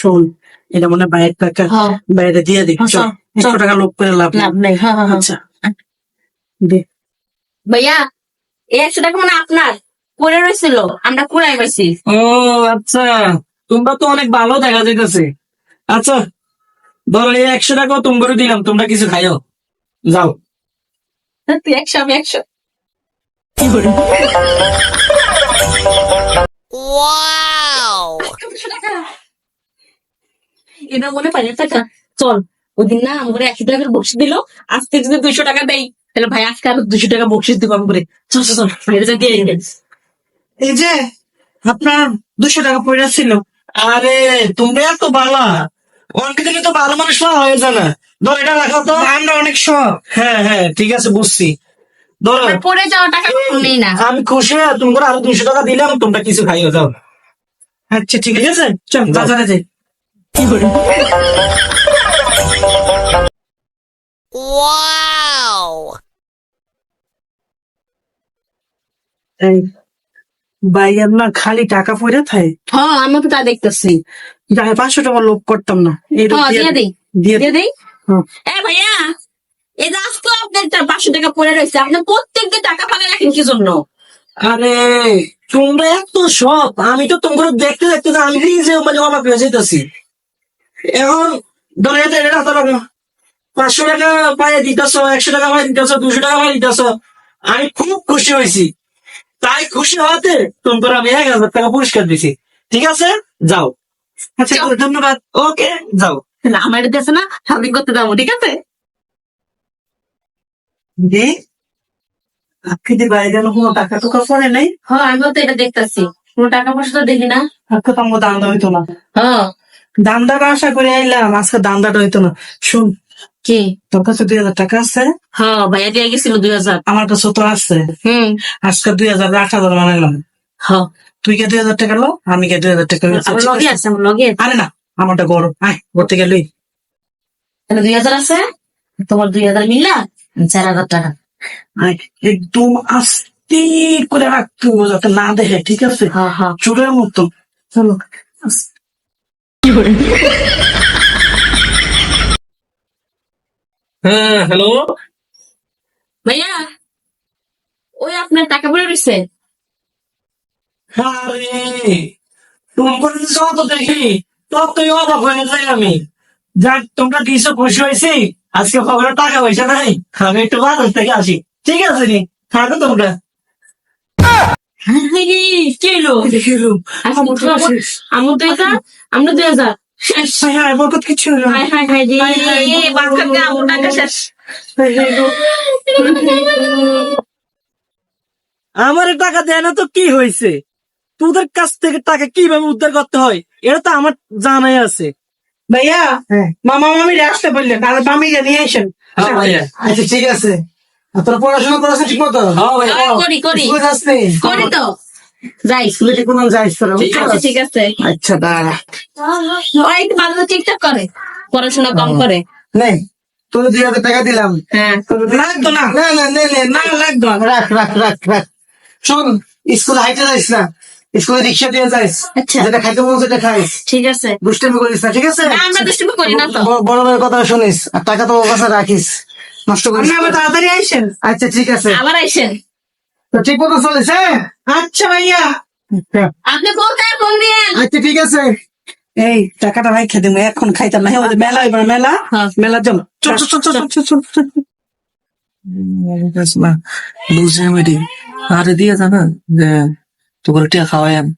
শোন এটা মনে হয় বাইরের টাকা হ্যাঁ। বাইরে দিয়ে দিই হ্যাঁ, একশো টাকা লোক করে লাভ নেই। লাভ নেই হ্যাঁ। আচ্ছা। দে। ভাইয়া এই একশো টাকা মানে আপনার। পড়ে রয়েছিল আমরা কুড়াই পাইছি ও আচ্ছা। তোমরা তো অনেক ভালো দেখা যাইতেছে। আচ্ছা ধরো এই একশো টাকাও তোমরা দিলাম তোমরা কিছু খাইও। যাও। তুই একশো আমি একশো। এটা মনে পাই টাকা চল ওদিন না আমাকে একশো টাকার বকশিস দিল আজকে যদি দুইশো টাকা দেয় তাহলে ভাই আজকে আরও দুইশো টাকা বকশিস দিব আমি করে চল চল চল বাইরে যা দিয়ে। এই যে আপনার দুশো টাকা পয়সা ছিল। আরে তোমরা এত বালা। অনেক দিকে তো ভালো মানুষ না হয়ে যায় না। ধর এটা রাখো তো। আমরা অনেক শখ। হ্যাঁ হ্যাঁ ঠিক আছে বুঝছি। ধরো আমার পড়ে যাওয়া টাকা নেই না। আমি খুশি হয়ে তোমরা আরও দুশো টাকা দিলাম তোমরা কিছু খাইও যাও। আচ্ছা ঠিক আছে। চল। বাজারে যাই। এই ভাইয়ের না খালি টাকা পয়সা থাকে হ্যাঁ আমি তো তা দেখতেছি। যাই পাঁচশো টাকা লোক করতাম না। হ্যাঁ দিয়ে দিই। দিয়ে দিয়ে হ্যাঁ। এ ভাইয়া এই আজকে আপনার পাঁচশো টাকা পড়ে রয়েছে আপনি প্রত্যেকদিন টাকা ফাঁকা রাখেন কি জন্য? আরে তোমরা এত সব আমি তো তোমরা দেখতে দেখতে তো আমি নিজে মানে অবাক হয়ে যেতেছি এখন ধরো হাতে রাখো। পাঁচশো টাকা পায়ে দিতেছ একশো টাকা পায়ে দিতেছ দুশো টাকা পায়ে দিতেছ। আমি খুব খুশি হয়েছি। তাই খুশি হওয়াতে তোমরা আমি এক হাজার টাকা পুরস্কার দিছি। ঠিক আছে? যাও। আচ্ছা ধন্যবাদ। ওকে যাও। না আমার দেশে না শপিং করতে যাব ঠিক আছে? দে। আজকে বাইরে যেন কোনো টাকা টুকা পড়ে নাই। হ্যাঁ আমিও তো এটা দেখতেছি। কোনো টাকা পয়সা তো দেখি না। আজকে তো আমার দান্দা হইতো না। হ্যাঁ। দান্দাটা আশা করে আইলাম আজকে দান্দাটা হইতো না। শুন কি? তোর কাছে দুই হাজার টাকা আছে? হ্যাঁ ভাইয়া দিয়ে গেছিল দুই হাজার। আমার কাছে তো আছে। হুম। আজকে দুই হাজার আট হাজার বানাইলাম। হ্যাঁ তুই কে দুই হাজার টাকা লো আমি কে দুই হাজার টাকা লগে আছে। আমার লগে। আরে না আমারটা গরম আয় ঘর থেকে লই। তাহলে দুই হাজার আছে? তোমার দুই হাজার মিললা চার হাজার টাকা। আয় একদম আস্তে করে রাখতে যাতে না দেখে ঠিক আছে? চোরের মতো চলো হ্যাঁ হ্যালো ভাইয়া ওই আপনার টাকা পড়ে রয়েছে আরে তোমরা যত দেখি ততই অবাক হয়ে যাই আমি। যাক তোমরা খুশি হয়েছি? আজকে খবরের টাকা পয়সা নাই আমি একটু বাজার থেকে আসি। ঠিক আছে নি? থাকো তোমরা। আমার তো আমার দুই হাজার আমরা দুই হাজার। হাই হাই বরকত কিছু হলো হাই হাই হাই রে হায়, হায়, এ বাঁকা গা আমার টাকা শেষ। হায়, হায় গো। আমার টাকা দেয় না তো কি হয়েছে? তোদের কাছ থেকে টাকা কীভাবে উদ্ধার করতে হয়? এটা তো আমার জানাই আছে। ভাইয়া হ্যাঁ। মামা মামি আসতে বললেন। আর মামি নিয়ে আসেন। আচ্ছা ঠিক আছে। তোর পড়াশোনা করাছে ঠিক মতো হ্যাঁ, করি করি। নি? করি তো। যাই। স্কুলে ঠিক মতো যাইস তোরা, ঠিক আছে আচ্ছা দাঁড়া। ওই একটু ঠিকঠাক করে। পড়াশোনা কম করে। নে তোর দুই হাজার টাকা দিলাম। হ্যাঁ। লাগতো না। না না নে নে না না। লাগতো রাখ রাখ রাখ রাখ। শোন স্কুলে হাইটে যাইস না। স্কুলে রিক্সা দিয়ে যাইস। আচ্ছা। যেটা খাইতে মন সেটা খাইস। ঠিক আছে। দুষ্টামি করিস না ঠিক আছে? আমরা দুষ্টুমি করি না তো। ব- বড় কথা শুনিস। আর টাকা তো ওর কাছে রাখিস। নষ্ট তাড়াতাড়ি আইসেন। আচ্ছা ঠিক আছে। আবার আইসেন। তো ঠিক মতো আচ্ছা ভাইয়া। আপনি কোথায়? ফোন দিয়েন। আচ্ছা ঠিক আছে। এই টাকাটা ভাই খেতে এখন খাইতাম না। মেলা এবার মেলা। হ্যাঁ। মেলা চল। চল চল চল চল চল। চল বুঝে মেডি আরে দিয়ে জানা যে তোকে টিয়া খাওয়াই আমি।